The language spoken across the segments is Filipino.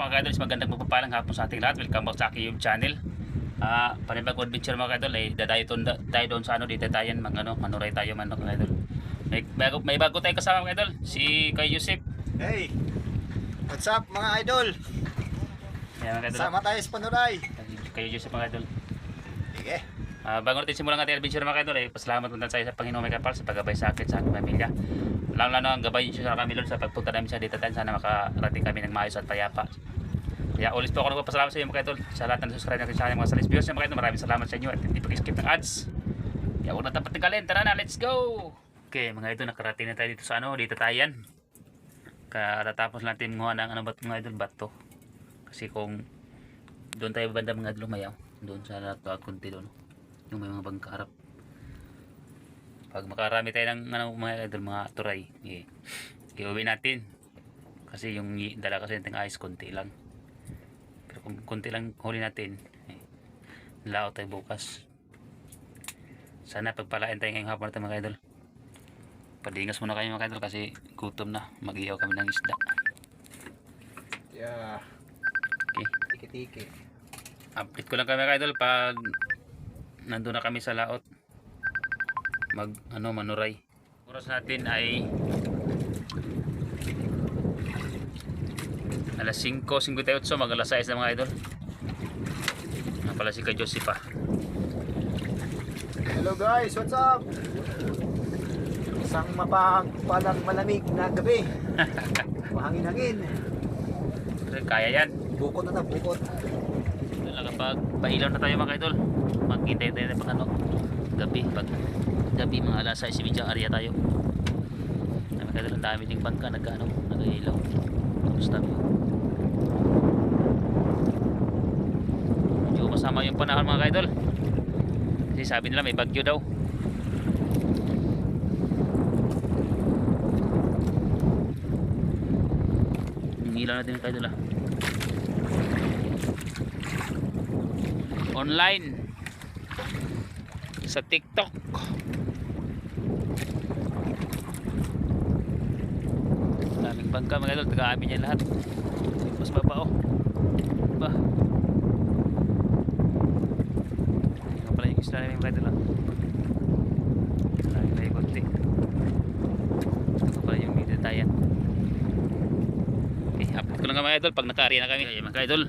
Mga kadol, magandang magpapalang hapon sa ating lahat. Welcome back sa aking YouTube channel. Ah, uh, panibag adventure mga kadol ay dadayo tayo doon sa ano dito tayo mag ano, manuray tayo man mga kadol. May bago may bago tayo kasama mga kadol, si Kay Yusip. Hey! What's up mga idol? Yan mga kadol. Sama tayo sa Panuray. Kay Yusip mga kadol. Sige. Ah, bago natin simulan ang ating adventure mga kadol, ay pasalamat muna tayo sa Panginoon may kapal sa paggabay sa akin sa aking pamilya. Lalo lalo ang gabay niyo sa kami Lord sa pagpunta namin sa dito tayo. Sana makarating kami ng maayos at payapa. Kaya ulit po ako nagpapasalamat sa inyo mga idol sa lahat ng subscribe natin sa mga salis viewers mga idol. Maraming salamat sa inyo at hindi pag-skip ng ads. Kaya huwag na tapat tigalin. Tara na, let's go! Okay mga idol, nakarating na tayo dito sa ano, dito tayan. Katatapos natin mga ng ano ba mga idol, bato. Kasi kung doon tayo banda mga idol mayaw, doon sa lahat kunti doon. Yung may mga bangkarap. Pag makarami tayo ng ano, mga idol, mga turay, eh, iuwi natin. Kasi yung dala kasi natin ayos, konti lang. Pero kung konti lang huli natin, eh, lao tayo bukas. Sana pagpalain tayo ngayong hapon natin mga idol. Padingas muna kayo mga idol kasi gutom na. Mag-ihaw kami ng isda. Yeah. Okay. Tiki-tiki. Update ko lang kami mga idol pag nandun na kami sa laot. Mag ano manuray. Oras natin ay alas 5.58 mag alas 6 na mga idol. Nga pala si ka Joseph ah. Hello guys, what's up? Isang mapagpalang malamig na gabi. Mahangin-hangin. Pero kaya yan. Bukod na na, bukod. Talaga pag pailaw na tayo mga idol. Magkita tayo na pag ano. Gabi. Pag gabi mga alas 6 medyo area tayo. Na mga idol ang dami ding bangka nagkaano. Nag-ilaw. Tapos tabi. Medyo masama yung panahon mga idol. Kasi sabi nila may bagyo daw. Yung ilaw natin mga idol ah. online sa TikTok. Daming bangka mga idol, taga-amin yan lahat. Mas baba oh. Ba. Tingnan pala yung isla namin mga idol ah. Lagi tayo konti. Ito pala yung video tayo. Okay, upload ko lang mga idol pag naka na kami. Ay, mga idol,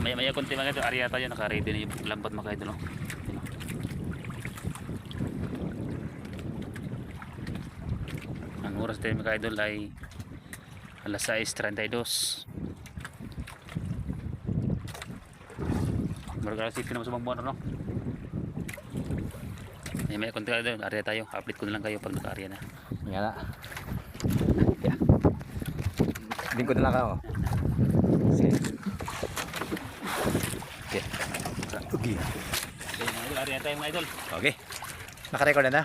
maya maya konti mga idol area tayo naka-ready na yung lambat mga idol oh. Yun, oh. Ang oras tayo mga idol ay alas 6.32 Marga alas 7 naman sa mga buwan no maya maya konti mga idol area tayo update ko na lang kayo pag naka-area na Nga na. Yeah. Lingkod na lang ako. Sige. Okay. Okay. okay mga idol area tayo mga idol Okay. Naka-record na na?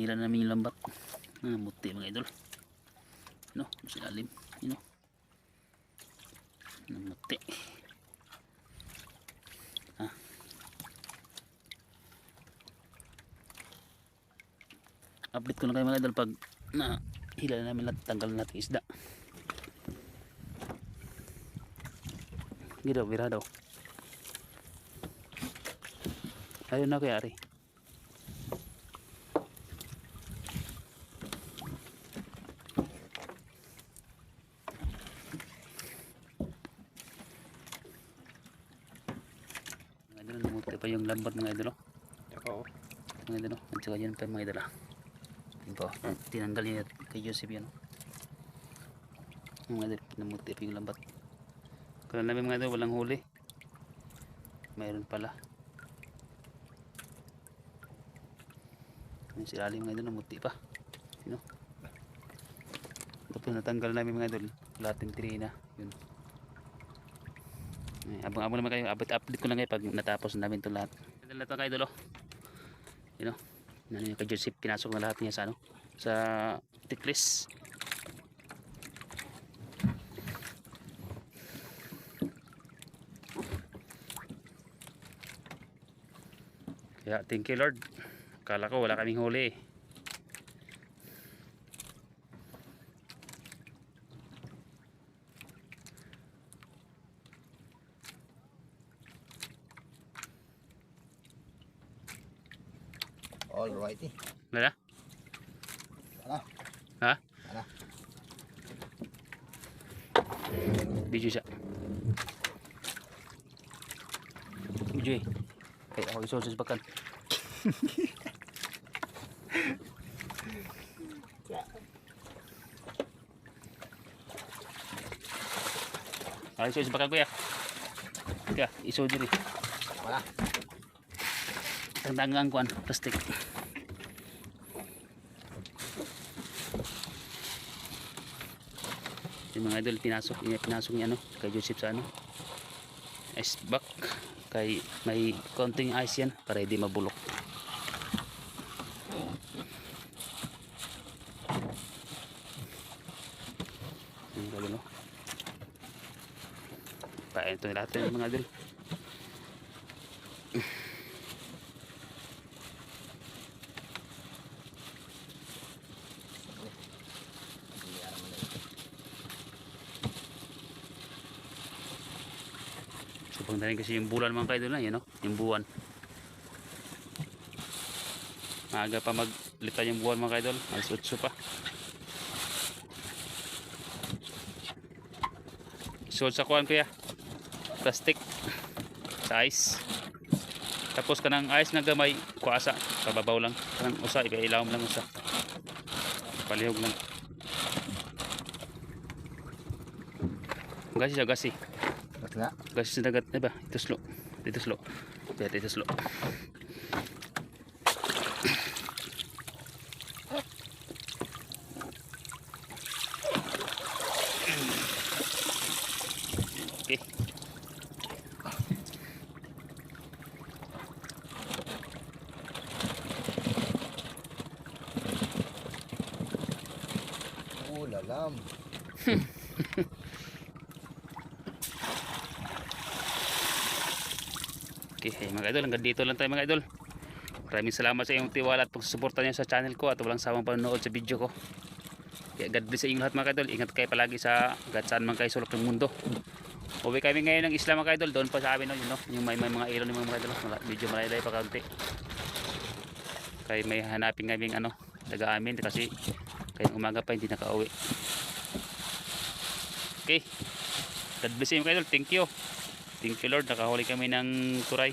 Hila namin yung lambat. Ah, muti mga idol. No, mas ilalim. You know. Namuti. Ah. Update ko lang kayo mga idol pag na hila na namin lahat tanggal natin isda. Giro, virado. Ayun na kaya ari. Mga idol, namuti pa yung lambat mga idol. oh. Oo. Mga idol, at saka yun pa mga idol. Yun po, tinanggal niya kay Joseph oh. Mga idol, namuti pa yung lambat. Kaya namin mga idol, walang huli. Mayroon pala. Yung silalim mga idol, namuti pa. Sino? Tapos natanggal namin mga idol, lahat yung tirina. Yun. Abang-abang naman kayo, update, ko lang kayo pag natapos na namin ito lahat. Ito kayo idol oh. Yun oh. Ano yung kay Joseph, pinasok na lahat niya sa ano? Sa tiklis. Kaya thank you Lord. Kala ko wala kaming huli eh. All righty. Wala na? Wala. Ha? Wala. Video siya. Video eh. Kaya ako isosos bakan. Ay, isosos bakan kuya. Kaya, iso diri. Wala. Ang tangang kuan, plastic. Yung mga idol, pinasok niya, pinasok niya ano, kay Joseph sa ano. Ice back. Kay may konting ice yan para hindi mabulok. Yung gano'n, no? Pain ito natin mga idol. Dami kasi yung bulan mga kaidol na, yun no? Yung buwan. Maaga pa maglita yung buwan mga kaidol. Alas 8 pa. Isuot sa kuwan kuya. Plastic. Sa ice. Tapos kanang ice nga gamay, kuasa. Kababaw lang. Kanang usa, iba lang usa. Palihog lang. Gasi siya, gasi. Ba't nga? Kasi sa dagat, diba? Ito slow. Ito slow. Ito, ito slow. Okay. Oo, lalam. Okay, mga idol, hanggang dito lang tayo mga idol. Maraming salamat sa iyong tiwala at pagsusuporta niyo sa channel ko at walang sawang panonood sa video ko. Kaya God bless sa inyong lahat mga idol. Ingat kayo palagi sa kahit saan man kayo sulok ng mundo. Uwi kami ngayon ng Islam mga idol. Doon pa sa amin, no, yun, no? yung may, may mga ilaw ng mga idol. Mala- Medyo malaylay pa kaunti. Kaya may hanapin kaming ano, taga amin kasi kaya umaga pa hindi nakauwi. Okay. God bless inyo mga idol. Thank you. Thank you Lord. Nakahuli kami ng turay.